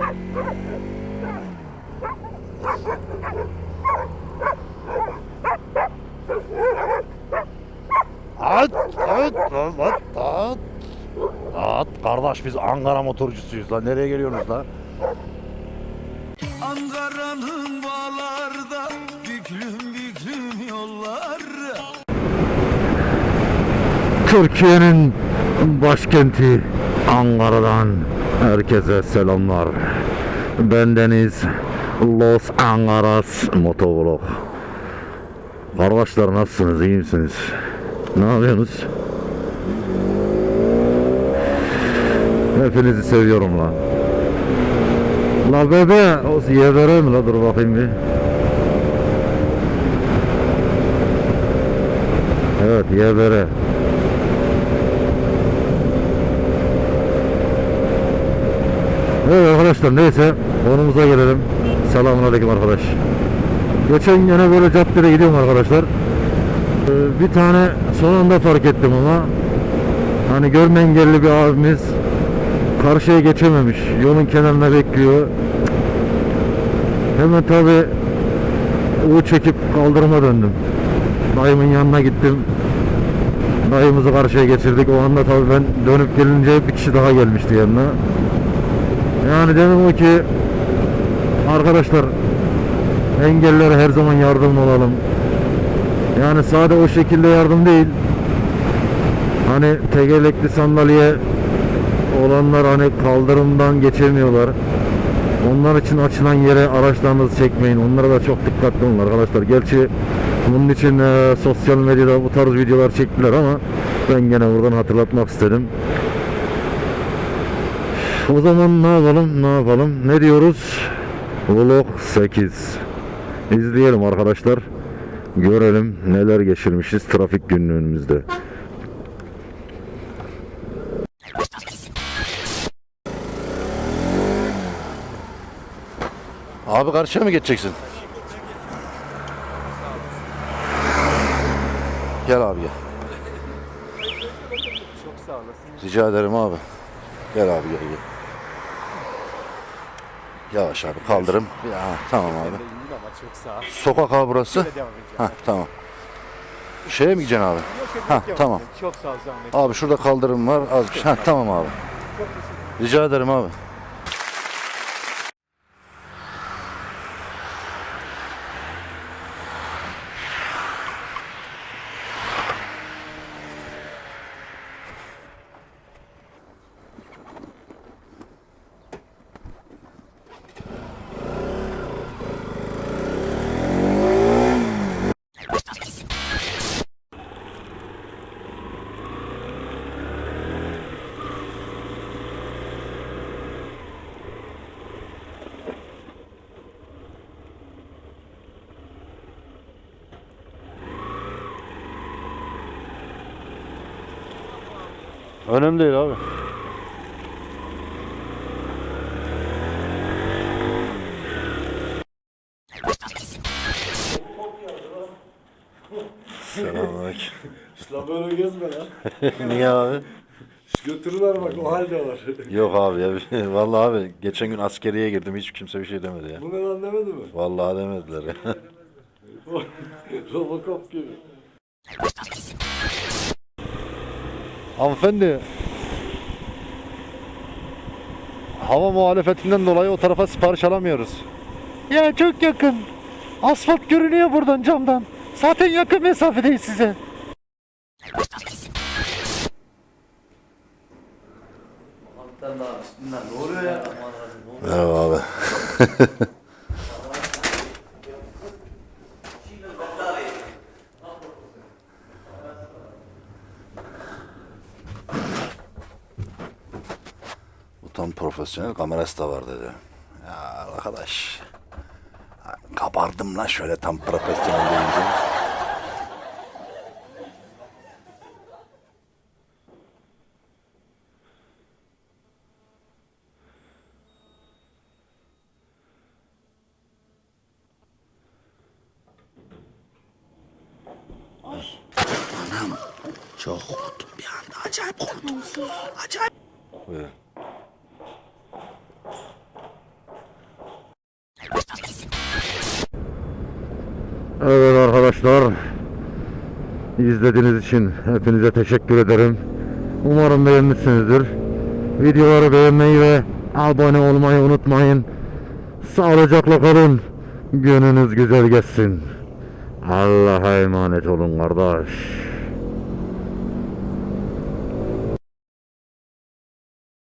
At, at, at, at, at. At, kardeş biz Ankara motorcusuyuz lan. Nereye geliyorsunuz lan? Ankara'nın bağlarda büklüm büklüm yollar Türkiye'nin başkenti Ankara'dan herkese selamlar. Bendeniz Los Angeles Motovlog. Kardeşler nasılsınız? iyi misiniz? Ne yapıyorsunuz? Hepinizi seviyorum lan. La bebe, o yevere mi la dur bakayım bir. Evet yevere. Evet arkadaşlar neyse konumuza gelelim. Selamünaleyküm arkadaş. Geçen yine böyle caddede gidiyorum arkadaşlar. Ee, bir tane son anda fark ettim ama hani görme engelli bir abimiz karşıya geçememiş. Yolun kenarında bekliyor. Hemen tabi U çekip kaldırıma döndüm. Dayımın yanına gittim. Dayımızı karşıya geçirdik. O anda tabi ben dönüp gelince bir kişi daha gelmişti yanına. Yani dedim o ki arkadaşlar engellilere her zaman yardımcı olalım. Yani sade o şekilde yardım değil. Hani tekerlekli sandalye olanlar hani kaldırımdan geçemiyorlar. Onlar için açılan yere araçlarınızı çekmeyin. Onlara da çok dikkatli olun arkadaşlar. Gerçi bunun için e, sosyal medyada bu tarz videolar çektiler ama ben gene buradan hatırlatmak istedim. O zaman ne yapalım? Ne yapalım? Ne diyoruz? Vlog 8. İzleyelim arkadaşlar. Görelim neler geçirmişiz trafik günlüğümüzde. Abi karşıya mı geçeceksin? Gel abi gel. Çok sağ olasın. Rica ederim abi. Gel abi gel gel. Yavaş abi kaldırım. Ya, tamam abi. Sokak abi burası. Ha tamam. Şeye mi gideceksin abi? Ha, tamam. Çok sağ ol zahmet. Abi şurada kaldırım var. Az bir şey. Ha tamam abi. Rica ederim abi. Önemli değil abi. Selamünaleyküm. La böyle gezme lan. Niye abi? Götürürler bak o halde var. Yok abi ya. Vallahi abi geçen gün askeriye girdim hiç kimse bir şey demedi ya. Bu ne lan demedi mi? Vallahi demediler ya. Robocop gibi. Hanımefendi. Hava muhalefetinden dolayı o tarafa sipariş alamıyoruz. Ya çok yakın. Asfalt görünüyor buradan camdan. Zaten yakın mesafedeyiz size. Merhaba abi. tam profesyonel kamerası da var dedi. Ya arkadaş. Kabardım lan şöyle tam profesyonel deyince. Çok korktum bir anda acayip korktum. Acayip. Buyurun. Evet arkadaşlar. izlediğiniz için hepinize teşekkür ederim. Umarım beğenmişsinizdir. Videoları beğenmeyi ve abone olmayı unutmayın. Sağlıcakla kalın. Gününüz güzel geçsin. Allah'a emanet olun kardeş.